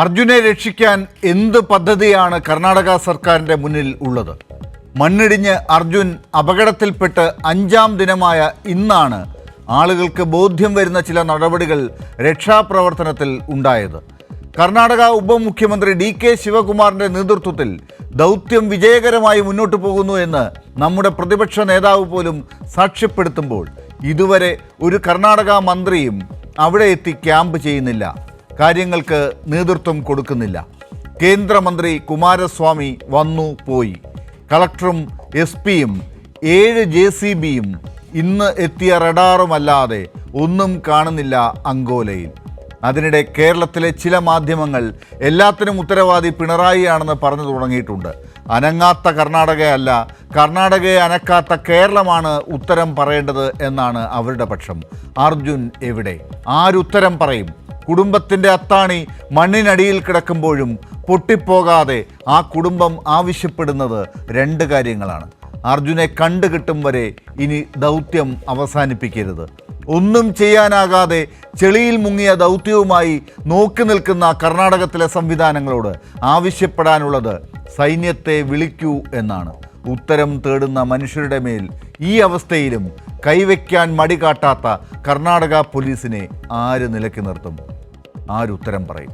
അർജുനെ രക്ഷിക്കാൻ എന്ത് പദ്ധതിയാണ് കർണാടക സർക്കാരിന്റെ മുന്നിൽ ഉള്ളത്? മണ്ണിടിഞ്ഞ് അർജുൻ അപകടത്തിൽപ്പെട്ട് അഞ്ചാം ദിനമായ ഇന്നാണ് ആളുകൾക്ക് ബോധ്യം വരുന്ന ചില നടപടികൾ രക്ഷാപ്രവർത്തനത്തിൽ ഉണ്ടായത്. കർണാടക ഉപമുഖ്യമന്ത്രി ഡി കെ ശിവകുമാറിന്റെ നേതൃത്വത്തിൽ ദൗത്യം വിജയകരമായി മുന്നോട്ട് പോകുന്നു എന്ന് നമ്മുടെ പ്രതിപക്ഷ നേതാവ് പോലും സാക്ഷ്യപ്പെടുത്തുമ്പോൾ ഇതുവരെ ഒരു കർണാടക മന്ത്രിയും അവിടെ എത്തി ക്യാമ്പ് ചെയ്യുന്നില്ല. കാര്യങ്ങൾക്ക് നേതൃത്വം കൊടുക്കുന്നില്ല. കേന്ദ്രമന്ത്രി കുമാരസ്വാമി വന്നു പോയി. കളക്ടറും എസ് പിയും ഏഴ് ജെ സി ബിയും ഇന്ന് എത്തിയ റഡാറുമല്ലാതെ ഒന്നും കാണുന്നില്ല അങ്കോലയിൽ. അതിനിടെ കേരളത്തിലെ ചില മാധ്യമങ്ങൾ എല്ലാത്തിനും ഉത്തരവാദി പിണറായിയാണെന്ന് പറഞ്ഞു തുടങ്ങിയിട്ടുണ്ട്. അനങ്ങാത്ത കർണാടകയല്ല കർണാടകയെ അനക്കാത്ത കേരളമാണ് ഉത്തരം പറയേണ്ടത് എന്നാണ് അവരുടെ പക്ഷം. അർജുൻ എവിടെ? ആരുത്തരം പറയും? കുടുംബത്തിന്റെ അത്താണി മണ്ണിനടിയിൽ കിടക്കുമ്പോഴും പൊട്ടിപ്പോകാതെ ആ കുടുംബം ആവശ്യപ്പെടുന്നത് രണ്ട് കാര്യങ്ങളാണ്. അർജുനെ കണ്ടു കിട്ടും വരെ ഇനി ദൗത്യം അവസാനിപ്പിക്കരുത്. ഒന്നും ചെയ്യാനാകാതെ ചെളിയിൽ മുങ്ങിയ ദൗത്യവുമായി നോക്കി നിൽക്കുന്ന കർണാടകത്തിലെ സംവിധാനങ്ങളോട് ആവശ്യപ്പെടാനുള്ളത് സൈന്യത്തെ വിളിക്കൂ എന്നാണ്. ഉത്തരം തേടുന്ന മനുഷ്യരുടെ മേൽ ഈ അവസ്ഥയിലും കൈവയ്ക്കാൻ മടി കാട്ടാത്ത കർണാടക പോലീസിനെ ആര് നിലക്കി നിർത്തും? ആരുത്തരം പറയും?